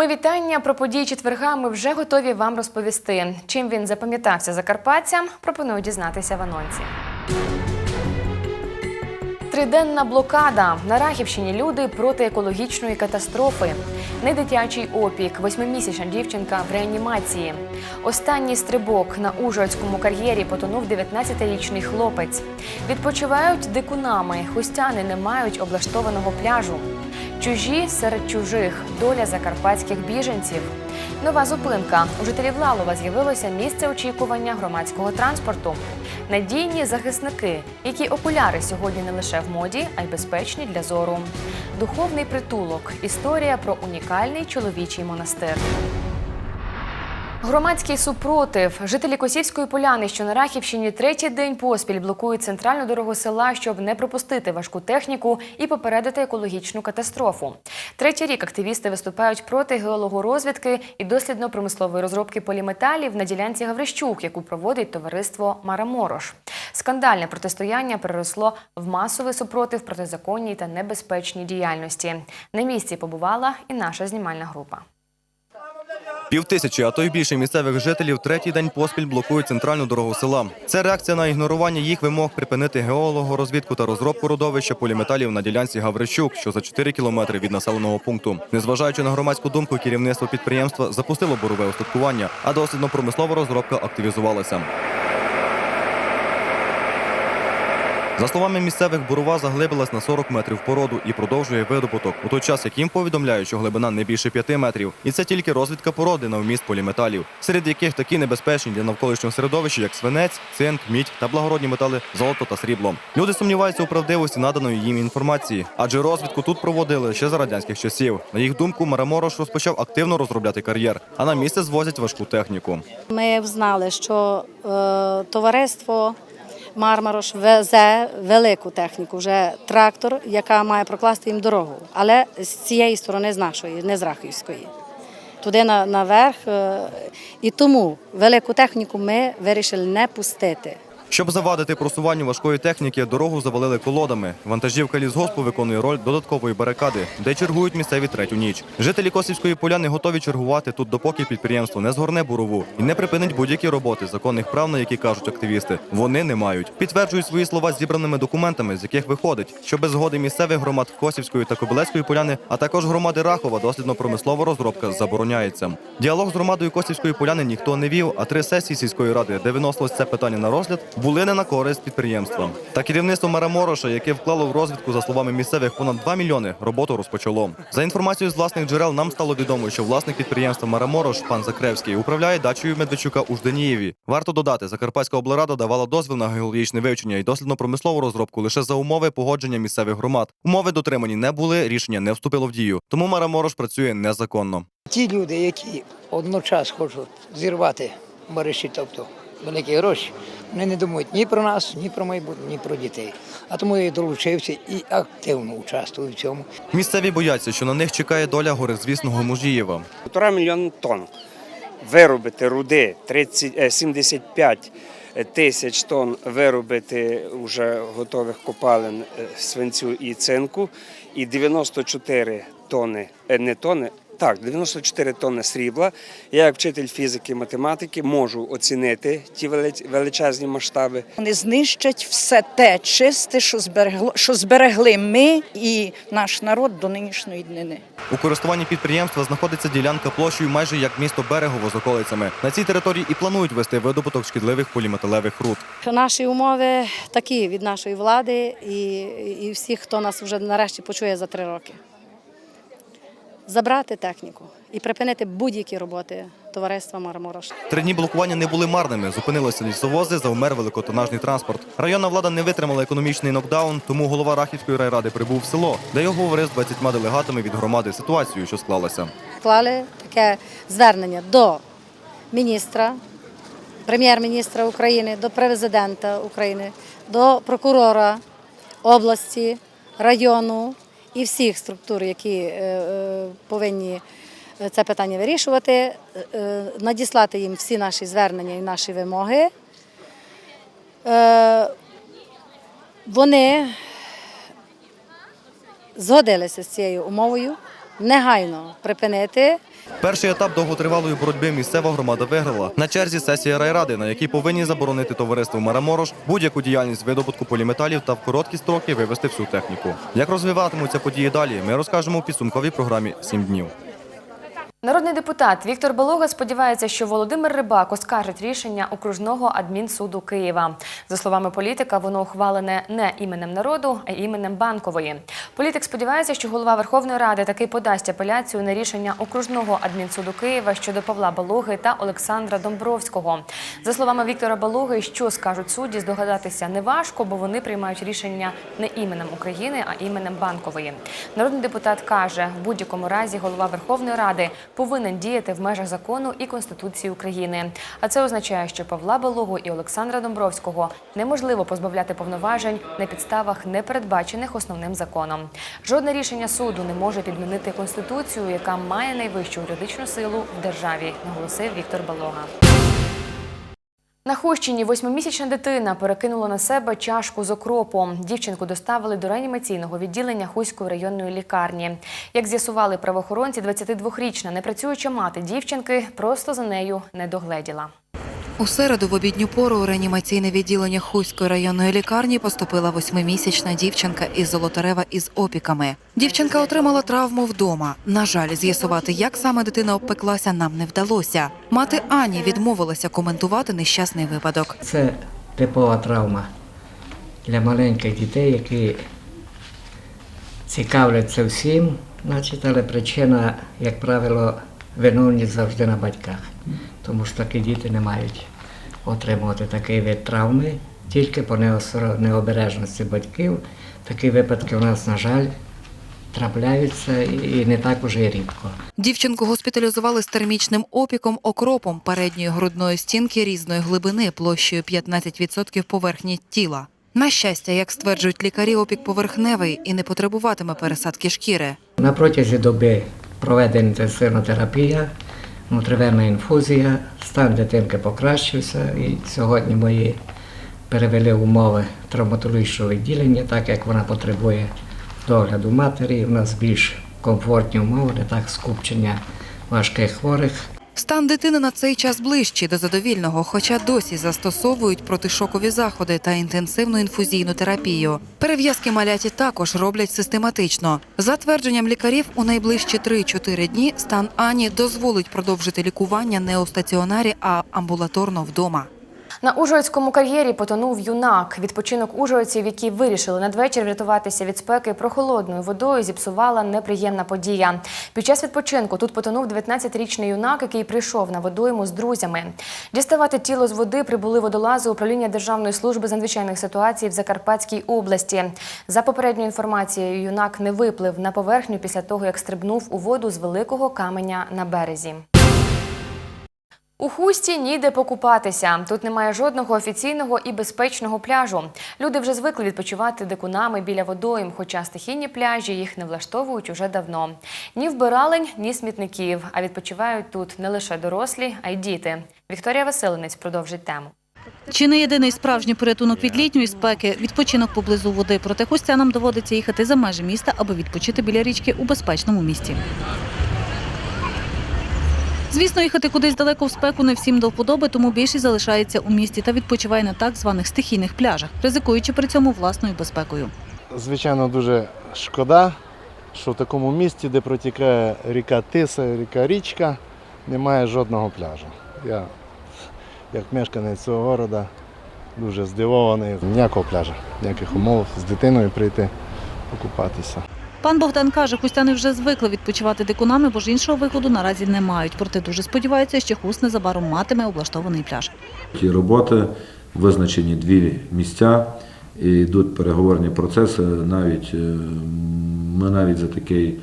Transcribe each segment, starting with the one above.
Ми вітання про події четверга. Ми вже готові вам розповісти. Чим він запам'ятався закарпатцям, пропоную дізнатися в анонсі. Триденна блокада на Рахівщині люди проти екологічної катастрофи. Недитячий опік, восьмимісячна дівчинка в реанімації. Останній стрибок на Ужгородському кар'єрі потонув 19-річний хлопець. Відпочивають дикунами. Хустяни не мають облаштованого пляжу. Чужі серед чужих доля закарпатських біженців. Нова зупинка. У жителів Лалова з'явилося місце очікування громадського транспорту. Надійні захисники, які окуляри сьогодні не лише в моді, а й безпечні для зору. Духовний притулок. Історія про унікальний чоловічий монастир. Громадський супротив. Жителі Косівської поляни, що на Рахівщині, третій день поспіль блокують центральну дорогу села, щоб не пропустити важку техніку і попередити екологічну катастрофу. Третій рік активісти виступають проти геологорозвідки і дослідно-промислової розробки поліметалів на ділянці Гаврищук, яку проводить товариство Мараморош. Скандальне протистояння переросло в масовий супротив протизаконній та небезпечній діяльності. На місці побувала і наша знімальна група. Півтисячі, а то й більше місцевих жителів третій день поспіль блокують центральну дорогу села. Це реакція на ігнорування їх вимог припинити геологорозвідку та розробку родовища поліметалів на ділянці Гаврищук, що за 4 кілометри від населеного пункту. Незважаючи на громадську думку, керівництво підприємства запустило борове устаткування, а дослідно-промислова розробка активізувалася. За словами місцевих, бурова заглибилась на 40 метрів породу і продовжує видобуток. У той час, як їм повідомляють, що глибина не більше 5 метрів, і це тільки розвідка породи на вміст поліметалів, серед яких такі небезпечні для навколишнього середовища, як свинець, цинк, мідь та благородні метали золото та срібло. Люди сумніваються у правдивості наданої їм інформації, адже розвідку тут проводили ще за радянських часів. На їх думку, Мараморош розпочав активно розробляти кар'єр, а на місце звозять важку техніку. Ми знали, що е, товариство Мармарош везе велику техніку, вже трактор, яка має прокласти їм дорогу, але з цієї сторони, з нашої, не з Рахівської. Туди наверх. е, І тому велику техніку ми вирішили не пустити. Щоб завадити просуванню важкої техніки, дорогу завалили колодами. Вантажівка лісгоспу виконує роль додаткової барикади, де чергують місцеві третю ніч. Жителі Косівської поляни готові чергувати тут, допоки підприємство не згорне бурову і не припинить будь-які роботи, законних прав, на які кажуть активісти. Вони не мають. Підтверджують свої слова зібраними документами, з яких виходить, що без згоди місцевих громад Косівської та Кобилецької поляни, а також громади Рахова, дослідно-промислова розробка забороняється. Діалог з громадою Косівської поляни ніхто не вів, а три сесії сільської ради, де виносилось це питання на розгляд, були не на користь підприємства. Та керівництво мера Мороша, яке вклало в розвідку, за словами місцевих, понад 2 мільйони, роботу розпочало. За інформацією з власних джерел, нам стало відомо, що власник підприємства Мера Морош, пан Закревський, управляє дачею Медведчука у Жданієві. Варто додати, Закарпатська облрада давала дозвіл на геологічне вивчення і дослідно-промислову розробку лише за умови погодження місцевих громад. Умови дотримані не були, рішення не вступило в дію. Тому Мера Морош працює незаконно. Ті люди, які одночас хочуть зірвати бариші, тобто великі гроші, вони не думають ні про нас, ні про майбутнє, ні про дітей. А тому я і долучився і активно участвую в цьому. Місцеві бояться, що на них чекає доля горизвісного Мужієва. Півтора мільйона тонн. Виробити руди 30, е, 75 тисяч тонн виробити вже готових копалин е, свинцю і цинку, і 94 тонни, е, не тонни, так, 94 тонни срібла. Я, як вчитель фізики математики, можу оцінити ті вели- величезні масштаби. Вони знищать все те чисте, що зберегло, що зберегли ми і наш народ до нинішньої днини. У користуванні підприємства знаходиться ділянка площею майже як місто Берегово з околицями. На цій території і планують вести видобуток шкідливих поліметалевих руд. Наші умови такі від нашої влади і, і всіх, хто нас вже нарешті почує за три роки. Забрати техніку і припинити будь-які роботи товариства Марморош. Три дні блокування не були марними. Зупинилися лісовози, завмер великотонажний транспорт. Районна влада не витримала економічний нокдаун, тому голова Рахівської райради прибув в село, де його говорив з 20 делегатами від громади ситуацію, що склалася. Вклали таке звернення до міністра, прем'єр-міністра України, до президента України, до прокурора області, району і всіх структур, які е, е, повинні це питання вирішувати, е, е, надіслати їм всі наші звернення і наші вимоги. Е, Вони згодилися з цією умовою. негайно припинити Перший етап довготривалої боротьби місцева громада виграла. На черзі сесія райради, на якій повинні заборонити товариству Мараморош будь-яку діяльність видобутку поліметалів та в короткі строки вивести всю техніку. Як розвиватимуться події далі, ми розкажемо у підсумковій програмі «7 днів. Народний депутат Віктор Балога сподівається, що Володимир Рибак оскаржить рішення окружного адмінсуду Києва. За словами політика, воно ухвалене не іменем народу, а іменем банкової. Політик сподівається, що голова Верховної Ради таки подасть апеляцію на рішення окружного адмінсуду Києва щодо Павла Балоги та Олександра Домбровського. За словами Віктора Балоги, що скажуть судді, здогадатися неважко, бо вони приймають рішення не іменем України, а іменем банкової. Народний депутат каже, в будь-якому разі голова Верховної Ради повинен діяти в межах закону і Конституції України. А це означає, що Павла Балогу і Олександра Домбровського неможливо позбавляти повноважень на підставах, не передбачених основним законом. Жодне рішення суду не може підмінити конституцію, яка має найвищу юридичну силу в державі, наголосив Віктор Балога. На Хощині восьмимісячна дитина перекинула на себе чашку з окропом. Дівчинку доставили до реанімаційного відділення Хуської районної лікарні. Як з'ясували правоохоронці, 22-річна непрацююча мати дівчинки просто за нею не догледіла. У середу в обідню пору у реанімаційне відділення Хуської районної лікарні поступила восьмимісячна дівчинка із Золотарева із опіками. Дівчинка отримала травму вдома. На жаль, з'ясувати, як саме дитина обпеклася, нам не вдалося. Мати Ані відмовилася коментувати нещасний випадок. Це типова травма для маленьких дітей, які цікавляться всім, значить, але причина, як правило, виновність завжди на батьках. Тому що такі діти не мають отримувати такий вид травми тільки по необережності батьків. Такі випадки у нас, на жаль, трапляються і не так уже рідко. Дівчинку госпіталізували з термічним опіком окропом передньої грудної стінки різної глибини площею 15% поверхні тіла. На щастя, як стверджують лікарі, опік поверхневий і не потребуватиме пересадки шкіри. На протязі доби проведена інтенсивна терапія, внутривенна інфузія, стан дитинки покращився і сьогодні мої перевели умови травматологічного відділення, так як вона потребує догляду матері. У нас більш комфортні умови, не так скупчення важких хворих. Стан дитини на цей час ближчий до задовільного, хоча досі застосовують протишокові заходи та інтенсивну інфузійну терапію. Перев'язки маляті також роблять систематично. За твердженням лікарів, у найближчі 3-4 дні стан Ані дозволить продовжити лікування не у стаціонарі, а амбулаторно вдома. На Ужгородському кар'єрі потонув юнак. Відпочинок ужгородців, які вирішили надвечір врятуватися від спеки прохолодною водою, зіпсувала неприємна подія. Під час відпочинку тут потонув 19-річний юнак, який прийшов на водойму з друзями. Діставати тіло з води прибули водолази управління Державної служби з надзвичайних ситуацій в Закарпатській області. За попередньою інформацією, юнак не виплив на поверхню після того, як стрибнув у воду з великого каменя на березі. У хусті ніде покупатися. Тут немає жодного офіційного і безпечного пляжу. Люди вже звикли відпочивати дикунами біля водойм, хоча стихійні пляжі їх не влаштовують уже давно. Ні вбиралень, ні смітників. А відпочивають тут не лише дорослі, а й діти. Вікторія Василинець продовжить тему. Чи не єдиний справжній порятунок від літньої спеки відпочинок поблизу води. Проте хустянам доводиться їхати за межі міста, аби відпочити біля річки у безпечному місці. Звісно, їхати кудись далеко в спеку не всім до вподоби, тому більшість залишається у місті та відпочиває на так званих стихійних пляжах, ризикуючи при цьому власною безпекою. Звичайно, дуже шкода, що в такому місті, де протікає ріка Тиса, ріка Річка, немає жодного пляжу. Я, як мешканець цього міста, дуже здивований. Ніякого пляжу, ніяких умов з дитиною прийти покупатися. Пан Богдан каже, хустяни вже звикли відпочивати дикунами, бо ж іншого виходу наразі не мають. Проте дуже сподіваються, що хуст незабаром матиме облаштований пляж. Ті роботи визначені дві місця, і йдуть переговорні процеси. Навіть е, ми навіть за такий,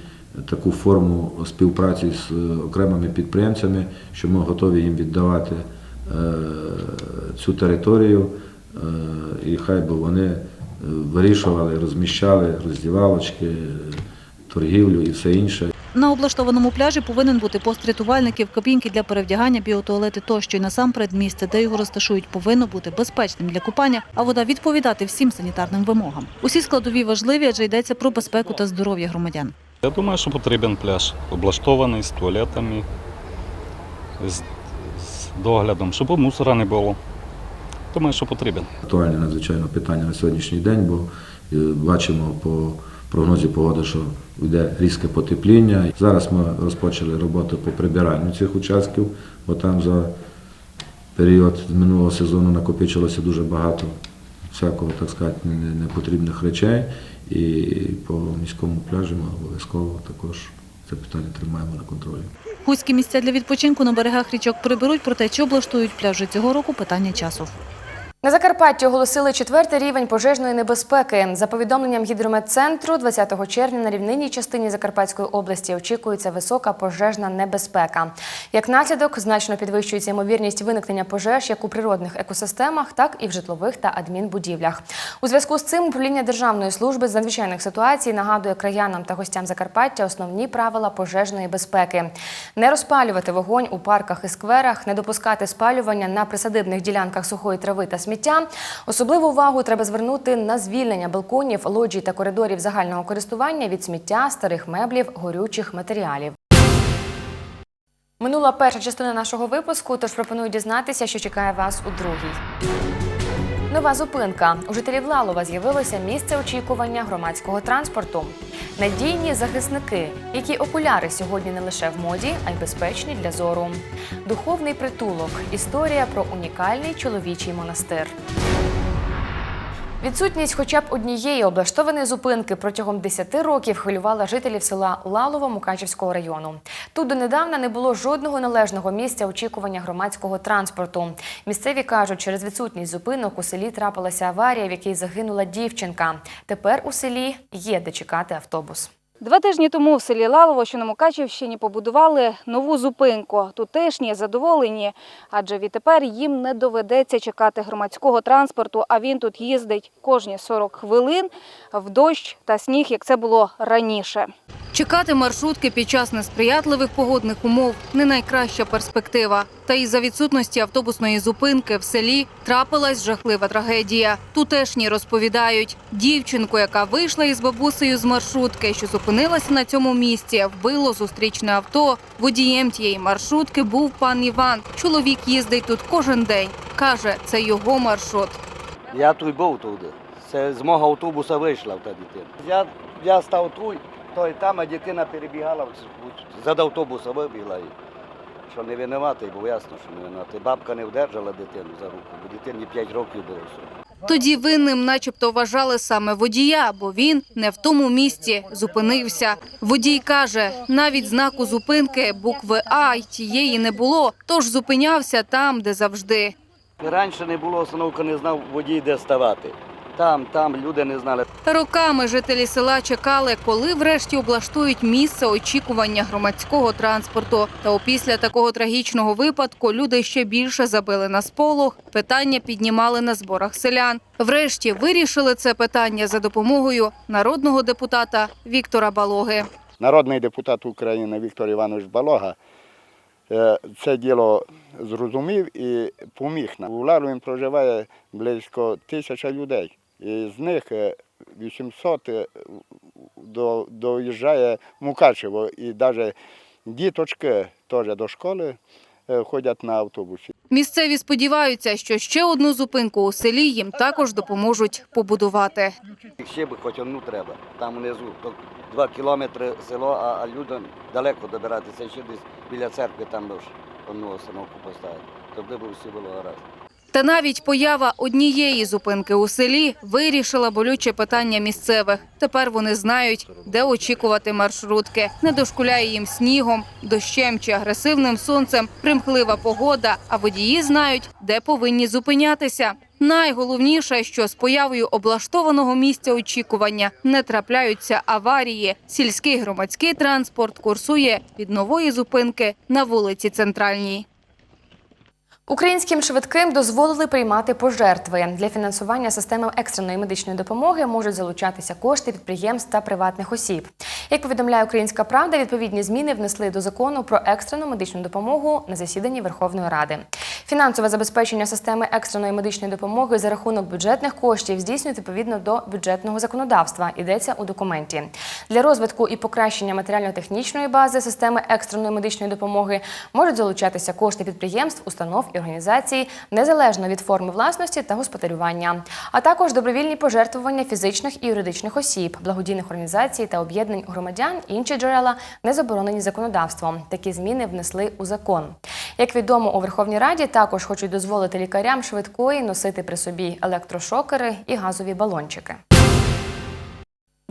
таку форму співпраці з е, окремими підприємцями, що ми готові їм віддавати е, цю територію, і хай би вони вирішували, розміщали роздівалочки, торгівлю і все інше. На облаштованому пляжі повинен бути пост рятувальників, кабінки для перевдягання, біотуалети тощо. І насамперед місце, де його розташують, повинно бути безпечним для купання, а вода відповідати всім санітарним вимогам. Усі складові важливі, адже йдеться про безпеку та здоров'я громадян. Я думаю, що потрібен пляж, облаштований з туалетами, з, з доглядом, щоб мусора не було. Думаю, що потрібен. Актуальне надзвичайно питання на сьогоднішній день, бо е, бачимо по прогнозі погоди, що йде різке потепління. Зараз ми розпочали роботу по прибиранню цих участків, бо там за період минулого сезону накопичилося дуже багато всякого, так сказати, непотрібних речей. І по міському пляжі ми обов'язково також це питання тримаємо на контролі. Гуські місця для відпочинку на берегах річок приберуть, проте чи облаштують пляжі цього року – питання часу. На Закарпатті оголосили четвертий рівень пожежної небезпеки. За повідомленням гідрометцентру, 20 червня на рівнинній частині Закарпатської області очікується висока пожежна небезпека. Як наслідок, значно підвищується ймовірність виникнення пожеж як у природних екосистемах, так і в житлових та адмінбудівлях. У зв'язку з цим управління Державної служби з надзвичайних ситуацій нагадує краянам та гостям Закарпаття основні правила пожежної безпеки: не розпалювати вогонь у парках і скверах, не допускати спалювання на присадибних ділянках сухої трави та сміття. Особливу увагу треба звернути на звільнення балконів, лоджій та коридорів загального користування від сміття, старих меблів, горючих матеріалів. Минула перша частина нашого випуску, тож пропоную дізнатися, що чекає вас у другій. Нова зупинка. У жителів Лалова з'явилося місце очікування громадського транспорту. Надійні захисники, які окуляри сьогодні не лише в моді, а й безпечні для зору. Духовний притулок. Історія про унікальний чоловічий монастир. Відсутність хоча б однієї облаштованої зупинки протягом 10 років хвилювала жителів села Лалово Мукачівського району. Тут донедавна не було жодного належного місця очікування громадського транспорту. Місцеві кажуть, через відсутність зупинок у селі трапилася аварія, в якій загинула дівчинка. Тепер у селі є де чекати автобус. Два тижні тому в селі Лалово, що на Мукачівщині, побудували нову зупинку. Тутешні задоволені, адже відтепер їм не доведеться чекати громадського транспорту, а він тут їздить кожні 40 хвилин в дощ та сніг, як це було раніше. Чекати маршрутки під час несприятливих погодних умов не найкраща перспектива. Та із за відсутності автобусної зупинки в селі трапилась жахлива трагедія. Тутешні розповідають, дівчинку, яка вийшла із бабусею з маршрутки, що зупинилася на цьому місці, вбило зустрічне авто. Водієм тієї маршрутки був пан Іван. Чоловік їздить тут кожен день. каже, це його маршрут. Я тут був туди. Це з мого автобуса вийшла та дитина. Я, я став тут, то і там, а дитина перебігала, в- з автобуса вибігла. І, що не винуватий, бо ясно, що не винуватий. Бабка не вдержала дитину за руку, бо дитині 5 років було. Тоді винним, начебто, вважали саме водія, бо він не в тому місці зупинився. Водій каже, навіть знаку зупинки букви А й тієї не було, тож зупинявся там, де завжди. Раніше не було остановки, не знав водій, де ставати. Там, там люди не знали. Роками жителі села чекали, коли врешті облаштують місце очікування громадського транспорту. Та опісля такого трагічного випадку люди ще більше забили на сполох. Питання піднімали на зборах селян. Врешті вирішили це питання за допомогою народного депутата Віктора Балоги. Народний депутат України Віктор Іванович Балога е, це діло зрозумів і поміг нам. У Ларові проживає близько тисяча людей. І з них е, 800 е, до- доїжджає Мукачево. І навіть діточки теж до школи е, ходять на автобусі. Місцеві сподіваються, що ще одну зупинку у селі їм також допоможуть побудувати. Ще би хоч одну треба, там внизу. Два кілометри село, а, людям далеко добиратися. Ще десь біля церкви там одну остановку поставити. Тобто б всі було гаразд. Та навіть поява однієї зупинки у селі вирішила болюче питання місцевих. Тепер вони знають, де очікувати маршрутки. Не дошкуляє їм снігом, дощем чи агресивним сонцем, примхлива погода, а водії знають, де повинні зупинятися. Найголовніше, що з появою облаштованого місця очікування не трапляються аварії. Сільський громадський транспорт курсує від нової зупинки на вулиці Центральній. Українським швидким дозволили приймати пожертви. Для фінансування системи екстреної медичної допомоги можуть залучатися кошти підприємств та приватних осіб. Як повідомляє Українська Правда, відповідні зміни внесли до закону про екстрену медичну допомогу на засіданні Верховної Ради. Фінансове забезпечення системи екстреної медичної допомоги за рахунок бюджетних коштів здійснюють відповідно до бюджетного законодавства. Йдеться у документі. Для розвитку і покращення матеріально-технічної бази системи екстреної медичної допомоги можуть залучатися кошти підприємств, установ і організацій незалежно від форми власності та господарювання, а також добровільні пожертвування фізичних і юридичних осіб, благодійних організацій та об'єднань громадян. Інші джерела не заборонені законодавством. Такі зміни внесли у закон. Як відомо, у Верховній Раді також хочуть дозволити лікарям швидкої носити при собі електрошокери і газові балончики.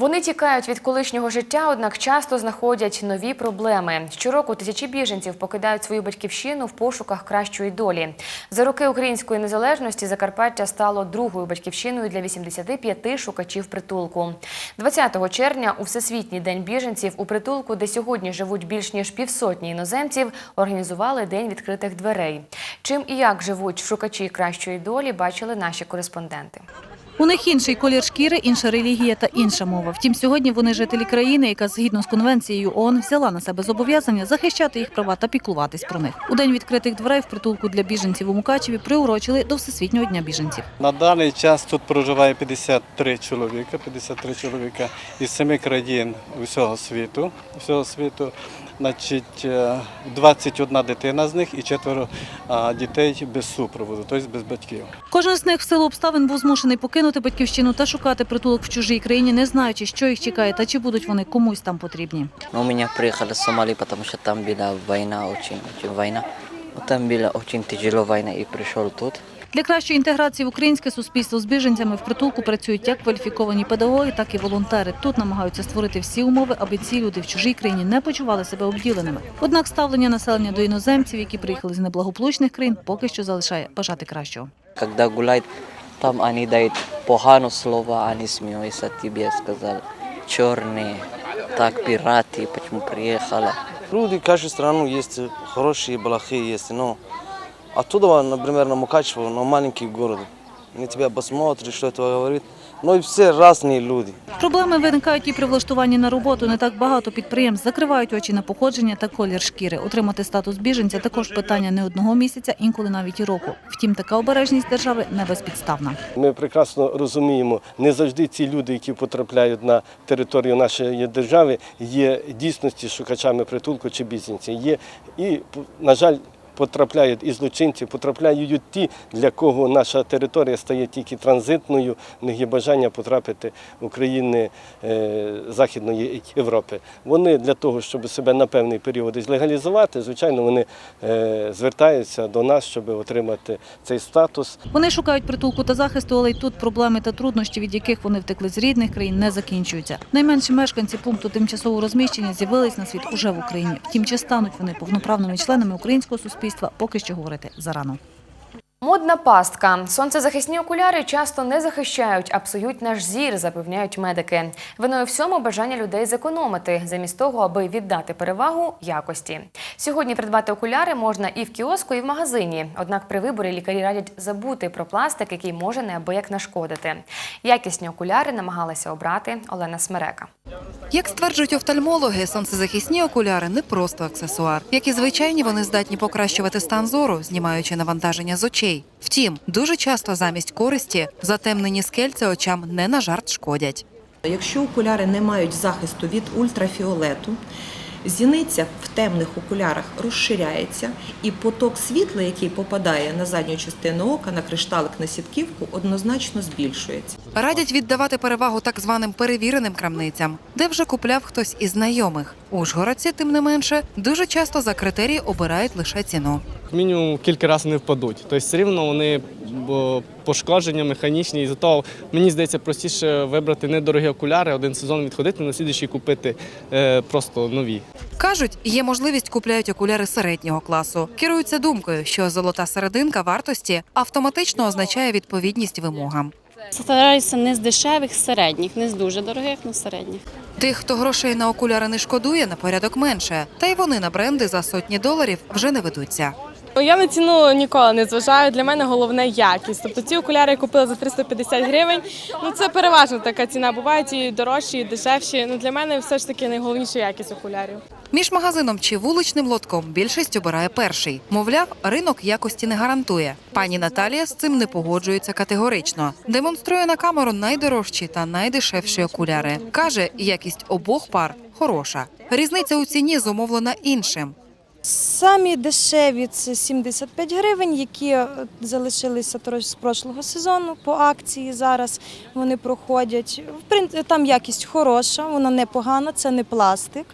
Вони тікають від колишнього життя, однак часто знаходять нові проблеми. Щороку тисячі біженців покидають свою батьківщину в пошуках кращої долі. За роки української незалежності Закарпаття стало другою батьківщиною для 85 шукачів притулку. 20 червня у Всесвітній день біженців у притулку, де сьогодні живуть більш ніж півсотні іноземців, організували день відкритих дверей. Чим і як живуть шукачі кращої долі, бачили наші кореспонденти. У них інший колір шкіри, інша релігія та інша мова. Втім, сьогодні вони жителі країни, яка згідно з конвенцією ООН взяла на себе зобов'язання захищати їх права та піклуватись про них. У день відкритих дверей в притулку для біженців у Мукачеві приурочили до Всесвітнього дня біженців. На даний час тут проживає 53 чоловіка, 53 чоловіка із семи країн усього світу. Усього світу. Значить, е, 21 дитина з них і четверо дітей без супроводу, тобто без батьків. Кожен з них в силу обставин був змушений покинути батьківщину та шукати притулок в чужій країні, не знаючи, що їх чекає та чи будуть вони комусь там потрібні. Но у меня приехали с Сомали, потому что там война, очень, очень война. Вот там было очень тяжело война и пришел тут. Для кращої інтеграції в українське суспільство з біженцями в притулку працюють як кваліфіковані педагоги, так і волонтери. Тут намагаються створити всі умови, аби ці люди в чужій країні не почували себе обділеними. Однак ставлення населення до іноземців, які приїхали з неблагополучних країн, поки що залишає бажати кращого. Когда гуляет, там они дают погано слова, они смеются тебе, сказал, черные, так пираты, почему приехали. Люди, каждую страну есть хорошие и плохие есть, но оттуда, например, на Мукачево, на маленький город, они тебя посмотрят, что это говорит, но и все разные люди. Проблеми виникають і при влаштуванні на роботу. Не так багато підприємств закривають очі на походження та колір шкіри. Отримати статус біженця також питання не одного місяця, інколи навіть і року. Втім, така обережність держави не безпідставна. Ми прекрасно розуміємо, не завжди ці люди, які потрапляють на територію нашої держави, є дійсності шукачами притулку чи бізнесів. Є і, на жаль, потрапляють і злочинці, потрапляють ті, для кого наша територія стає тільки транзитною, в них є бажання потрапити в країни е, Західної Європи. Вони для того, щоб себе на певний період десь легалізувати, звичайно, вони е, звертаються до нас, щоб отримати цей статус. Вони шукають притулку та захисту, але й тут проблеми та труднощі, від яких вони втекли з рідних країн, не закінчуються. Найменші мешканці пункту тимчасового розміщення з'явились на світ уже в Україні. Втім, чи стануть вони повноправними членами українського суспільства, поки що говорити зарано. Модна пастка. Сонцезахисні окуляри часто не захищають, а псують наш зір, запевняють медики. Виною всьому бажання людей зекономити, замість того, аби віддати перевагу якості. Сьогодні придбати окуляри можна і в кіоску, і в магазині. Однак при виборі лікарі радять забути про пластик, який може неабияк нашкодити. Якісні окуляри намагалася обрати Олена Смерека. Як стверджують офтальмологи, сонцезахисні окуляри не просто аксесуар. Як і звичайні, вони здатні покращувати стан зору, знімаючи навантаження з очей. Втім, дуже часто замість користі затемнені скельця очам не на жарт шкодять. Якщо окуляри не мають захисту від ультрафіолету, зіниця в темних окулярах розширяється, і поток світла, який попадає на задню частину ока, на кришталик на сітківку, однозначно збільшується. Радять віддавати перевагу так званим перевіреним крамницям, де вже купляв хтось із знайомих. Ужгородці, тим не менше, дуже часто за критерії обирають лише ціну. мінімум кілька разів не впадуть. Тобто все рівно вони пошкодження механічні. І зато мені здається простіше вибрати недорогі окуляри, один сезон відходити, на слідуючий купити е, просто нові. Кажуть, є можливість купляють окуляри середнього класу. Керуються думкою, що золота серединка вартості автоматично означає відповідність вимогам. Стараюся не з дешевих, середніх, не з дуже дорогих, але середніх. Тих, хто грошей на окуляри не шкодує, на порядок менше. Та й вони на бренди за сотні доларів вже не ведуться. Я на ціну ніколи не зважаю. Для мене головне якість. Тобто ці окуляри я купила за 350 гривень. Ну це переважно така ціна. Бувають і дорожчі, і дешевші. Ну для мене все ж таки найголовніша якість окулярів. Між магазином чи вуличним лотком більшість обирає перший. Мовляв, ринок якості не гарантує. Пані Наталія з цим не погоджується категорично. Демонструє на камеру найдорожчі та найдешевші окуляри. Каже, якість обох пар хороша. Різниця у ціні зумовлена іншим. Самі дешеві це 75 гривень, які е, залишилися з прошлого сезону по акції. Зараз вони проходять. Там якість хороша, вона непогана, це не пластик.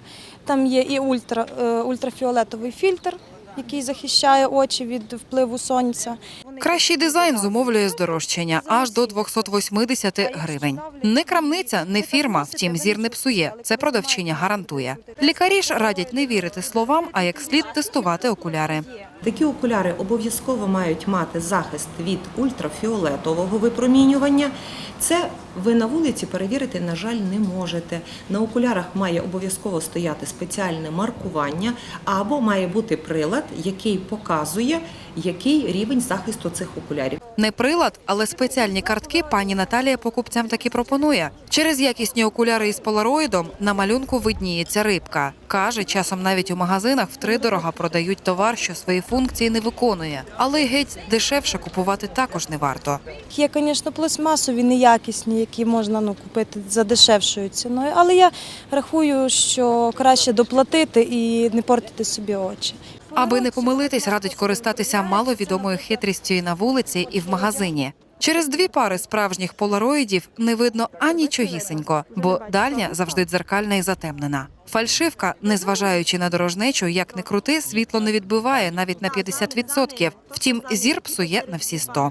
Там є і е, ультрафіолетовий фільтр, який захищає очі від впливу сонця. Кращий дизайн зумовлює здорожчання аж до 280 гривень. Не крамниця, не фірма, втім зір не псує. Це продавчиня гарантує. Лікарі ж радять не вірити словам, а як слід тестувати окуляри. Такі окуляри обов'язково мають мати захист від ультрафіолетового випромінювання. Це ви на вулиці перевірити, на жаль, не можете. На окулярах має обов'язково стояти спеціальне маркування або має бути прилад, який показує, який рівень захисту цих окулярів. Не прилад, але спеціальні картки пані Наталія покупцям таки пропонує. Через якісні окуляри із полароїдом на малюнку видніється рибка. Каже, часом навіть у магазинах втридорога продають товар, що свої функції не виконує. Але геть дешевше купувати також не варто. Є, звісно, пластмасові неякісні, які можна ну, купити за дешевшою ціною. Але я рахую, що краще доплатити і не портити собі очі. Аби не помилитись, радить користатися маловідомою хитрістю і на вулиці, і в магазині. Через дві пари справжніх полароїдів не видно ані чогісенько, бо дальня завжди дзеркальна і затемнена. Фальшивка, незважаючи на дорожнечу, як не крути, світло не відбиває навіть на 50%. Втім, зір псує на всі 100%.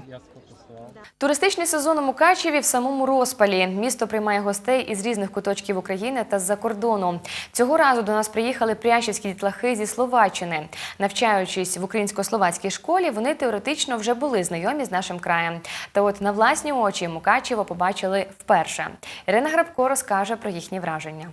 Туристичний сезон у Мукачеві в самому розпалі. Місто приймає гостей із різних куточків України та з-за кордону. Цього разу до нас приїхали прящівські дітлахи зі Словаччини. Навчаючись в українсько-словацькій школі, вони теоретично вже були знайомі з нашим краєм. Та от на власні очі Мукачево побачили вперше. Ірина Грабко розкаже про їхні враження.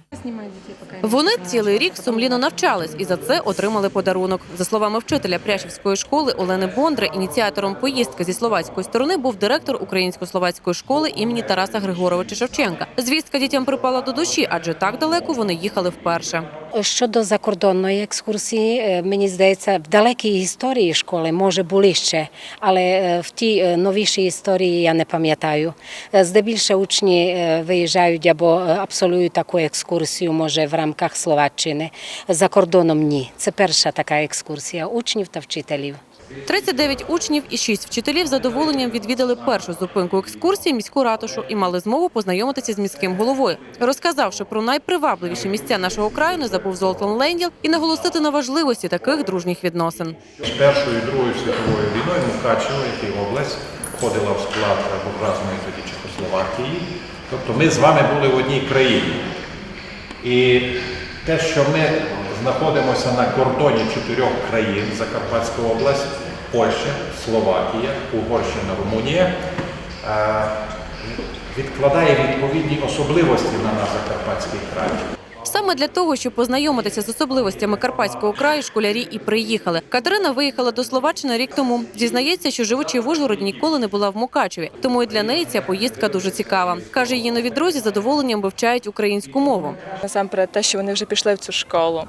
Вони цілий рік сумлінно навчались і за це отримали подарунок. За словами вчителя Пряшівської школи Олени Бондри, ініціатором поїздки зі словацької сторони був директор українсько-словацької школи імені Тараса Григоровича Шевченка. Звістка дітям припала до душі, адже так далеко вони їхали вперше. Щодо закордонної екскурсії, е, мені здається, в далекій історії школи може були ще, але е, в тій е, новішій історії я не пам'ятаю. Здебільше учні виїжджають або абсолюють таку екскурсію, може в рамках Словаччини. За кордоном ні. Це перша така екскурсія учнів та вчителів. 39 учнів і 6 вчителів з задоволенням відвідали першу зупинку екскурсії міську ратушу і мали змогу познайомитися з міським головою. Розказавши про найпривабливіші місця нашого краю, не забув Золтан Ленділ і наголосити на важливості таких дружніх відносин. З Першою і Другою світовою війною Мукачево, і область, входила в склад буржуазної тоді Чехословакії. Тобто ми з вами були в одній країні. І те, що ми знаходимося на кордоні чотирьох країн Закарпатська область, Польща, Словакія, Угорщина, Румунія, е, відкладає відповідні особливості на наш Закарпатський край. Саме для того, щоб познайомитися з особливостями Карпатського краю, школярі і приїхали. Катерина виїхала до Словаччини рік тому. Зізнається, що живучи в Ужгороді, ніколи не була в Мукачеві. Тому і для неї ця поїздка дуже цікава. Каже, її нові друзі задоволенням вивчають українську мову. Насамперед, те, що вони вже пішли в цю школу.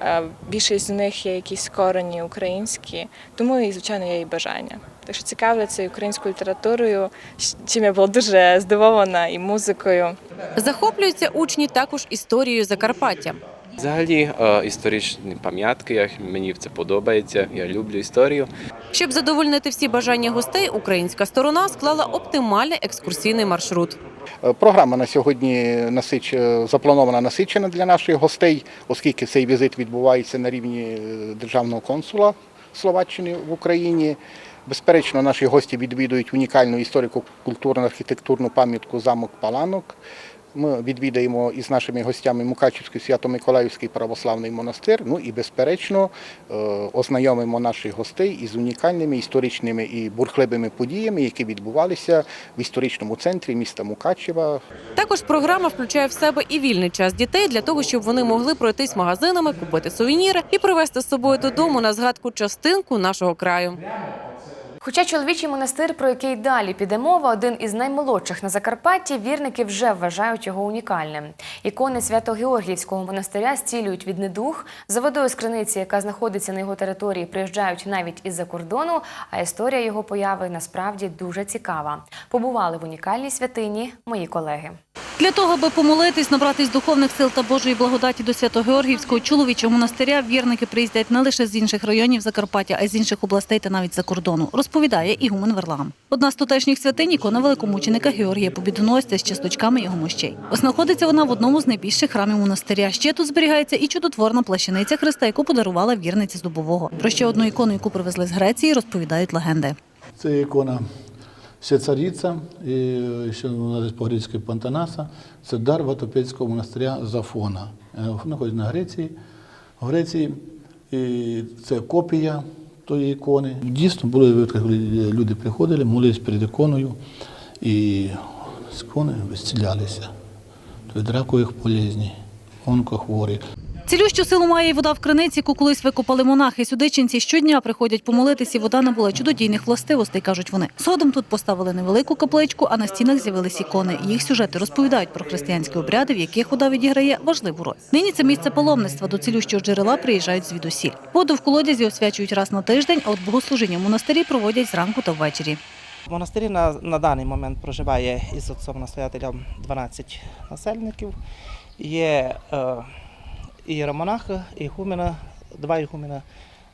Е, Більшість з них є якісь корені українські, тому і звичайно є і бажання. Так що цікавляться і українською літературою, чим я була дуже здивована, і музикою. Захоплюються учні також історією Закарпаття. Взагалі е, історичні пам'ятки, як мені це подобається. Я люблю історію. Щоб задовольнити всі бажання гостей, українська сторона склала оптимальний екскурсійний маршрут. Е, Програма на сьогодні насич... е, запланована насичена для наших гостей, оскільки цей візит відбувається на рівні державного консула Словаччини в Україні. Безперечно, наші гості відвідують унікальну історико-культурно-архітектурну пам'ятку замок Паланок. Ми відвідаємо із нашими гостями Мукачівський Свято-Миколаївський православний монастир. Ну і безперечно е, ознайомимо наших гостей із унікальними історичними і бурхливими подіями, які відбувалися в історичному центрі міста Мукачева. Також програма включає в себе і вільний час дітей для того, щоб вони могли пройтись магазинами, купити сувеніри і привезти з собою додому на згадку частинку нашого краю. Хоча чоловічий монастир, про який далі піде мова, один із наймолодших на Закарпатті, вірники вже вважають його унікальним. Ікони Свято-Георгіївського монастиря зцілюють від недух. За водою з криниці, яка знаходиться на його території, приїжджають навіть із-за кордону. А історія його появи насправді дуже цікава. Побували в унікальній святині мої колеги. Для того, аби помолитись, набратись духовних сил та Божої благодаті до Свято-Георгіївського чоловічого монастиря, вірники приїздять не лише з інших районів Закарпаття, а й з інших областей та навіть за кордону, розповідає Ігумен Верлам. Одна з тутешніх святинь – ікона великомученика Георгія Побідоносця з часточками його мощей. Знаходиться вона в одному з найбільших храмів монастиря. Ще тут зберігається і чудотворна плащаниця Христа, яку подарувала вірниці з Дубового. Про ще одну ікону, яку привезли з Греції, розповідають легенди. Це ікона ще цариця, і ще вона десь по-грецьки Пантанаса. Це дар Ватопецького монастиря Зафона. Е, Знаходиться на Греції. В Греції і це копія тої ікони. Дійсно, були коли люди приходили, молились перед іконою, і ікони висцілялися. Тобто ракових болезней, онкохворі. Цілющу силу має й вода в криниці, яку колись викопали монахи. Сюди ченці щодня приходять помолитись, і вода набула чудодійних властивостей, кажуть вони. Згодом тут поставили невелику капличку, а на стінах з'явились ікони. Їх сюжети розповідають про християнські обряди, в яких вода відіграє важливу роль. Нині це місце паломництва. До цілющого джерела приїжджають звідусіль. Воду в колодязі освячують раз на тиждень, а от богослужіння в монастирі проводять зранку та ввечері. В монастирі на, на даний момент проживає із отцом настоятелем 12 насельників. Є е, ієромонах, ігумена, два ігумена,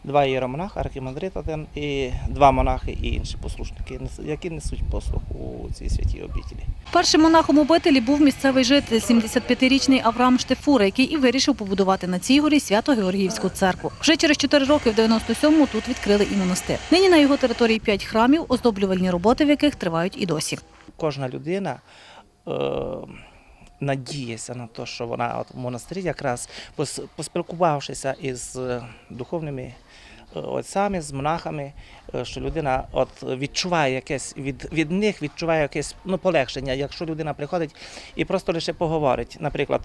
два ієромонаха, архімандрит один і два монахи і інші послушники, які несуть послуг у цій святій обітелі. Першим монахом обителі був місцевий житель 75-річний Авраам Штефура, який і вирішив побудувати на цій горі свято-Георгіївську церкву. Вже через 4 роки, в 97-му, тут відкрили і монастир. Нині на його території 5 храмів, оздоблювальні роботи в яких тривають і досі. Кожна людина е, надіється на те, що вона от в монастирі якраз пос- поспілкувавшися із е, духовними е, отцями, з монахами, е, що людина от відчуває якесь від, від них відчуває якесь ну, полегшення, якщо людина приходить і просто лише поговорить, наприклад,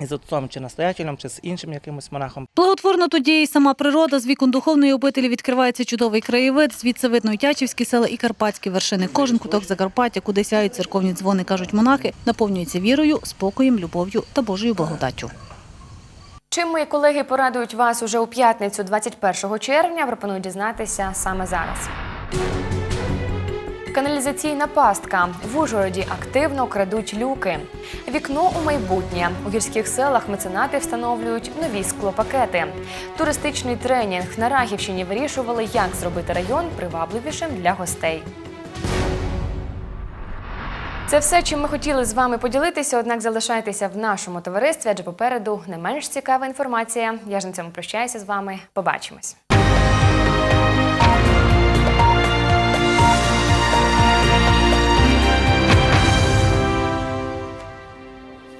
із отцом чи настоятелем, чи з іншим якимось монахом. Благотворно тоді і сама природа з вікон духовної обителі відкривається чудовий краєвид. Звідси видно і Тячівські села, і Карпатські вершини. Кожен куток Закарпаття, куди сяють церковні дзвони, кажуть монахи, наповнюється вірою, спокоєм, любов'ю та Божою благодаттю. Чим мої колеги порадують вас уже у п'ятницю, 21 червня, пропоную дізнатися саме зараз. Каналізаційна пастка. В Ужгороді активно крадуть люки. Вікно у майбутнє. У гірських селах меценати встановлюють нові склопакети. Туристичний тренінг на Рахівщині вирішували, як зробити район привабливішим для гостей. Це все, чим ми хотіли з вами поділитися. Однак залишайтеся в нашому товаристві, адже попереду не менш цікава інформація. Я ж на цьому прощаюся з вами. Побачимось.